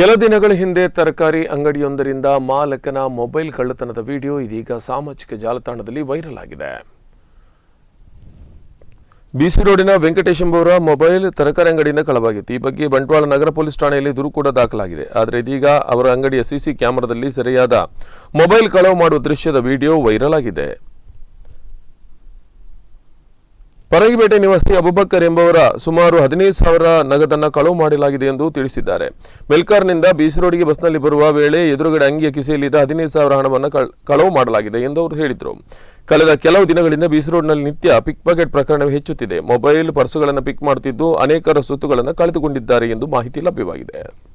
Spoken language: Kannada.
ಕೆಲ ದಿನಗಳ ಹಿಂದೆ ತರಕಾರಿ ಅಂಗಡಿಯೊಂದರಿಂದ ಮಾಲಕನ ಮೊಬೈಲ್ ಕಳ್ಳತನದ ವಿಡಿಯೋ ಇದೀಗ ಸಾಮಾಜಿಕ ಜಾಲತಾಣದಲ್ಲಿ ವೈರಲ್ ಆಗಿದೆ. ಬಿಸಿ ರೋಡಿನ ವೆಂಕಟೇಶ್ ಎಂಬುವರ ಮೊಬೈಲ್ ತರಕಾರಿ ಅಂಗಡಿಯಿಂದ ಕಳವಾಗಿತ್ತು. ಈ ಬಗ್ಗೆ ಬಂಟ್ವಾಳ ನಗರ ಪೊಲೀಸ್ ಠಾಣೆಯಲ್ಲಿ ದೂರು ಕೂಡ ದಾಖಲಾಗಿದೆ. ಆದರೆ ಇದೀಗ ಅವರ ಅಂಗಡಿಯ ಸಿಸಿ ಕ್ಯಾಮೆರಾದಲ್ಲಿ ಸೆರೆಯಾದ ಮೊಬೈಲ್ ಕಳವು ಮಾಡುವ ದೃಶ್ಯದ ವಿಡಿಯೋ ವೈರಲ್ ಆಗಿದೆ. ಪರಗಿಪೇಟೆ ನಿವಾಸಿ ಅಬುಬಕ್ಕರ್ ಎಂಬವರ ಸುಮಾರು ಹದಿನೈದು ಸಾವಿರ ನಗದನ್ನು ಕಳವು ಮಾಡಲಾಗಿದೆ ಎಂದು ತಿಳಿಸಿದ್ದಾರೆ. ಮೆಲ್ಕಾರ್ನಿಂದ ಬಿಸಿ ರೋಡ್ಗೆ ಬಸ್ನಲ್ಲಿ ಬರುವ ವೇಳೆ ಎದುರುಗಡೆ ಅಂಗಿಯ ಕಿಸೆಯಲ್ಲಿದ್ದ ಹದಿನೈದು ಸಾವಿರ ಹಣವನ್ನು ಕಳ್- ಕಳವು ಮಾಡಲಾಗಿದೆ ಎಂದು ಅವರು ಹೇಳಿದರು. ಕಳೆದ ಕೆಲವು ದಿನಗಳಿಂದ ಬಿಸಿ ರೋಡ್ನಲ್ಲಿ ನಿತ್ಯ ಪಿಕ್ ಪಾಕೆಟ್ ಪ್ರಕರಣ ಹೆಚ್ಚುತ್ತಿದೆ. ಮೊಬೈಲ್ ಪರ್ಸುಗಳನ್ನು ಪಿಕ್ ಮಾಡುತ್ತಿದ್ದು ಅನೇಕರ ಸುತ್ತುಗಳನ್ನು ಕಳೆದುಕೊಂಡಿದ್ದಾರೆ ಎಂದು ಮಾಹಿತಿ ಲಭ್ಯವಾಗಿದೆ.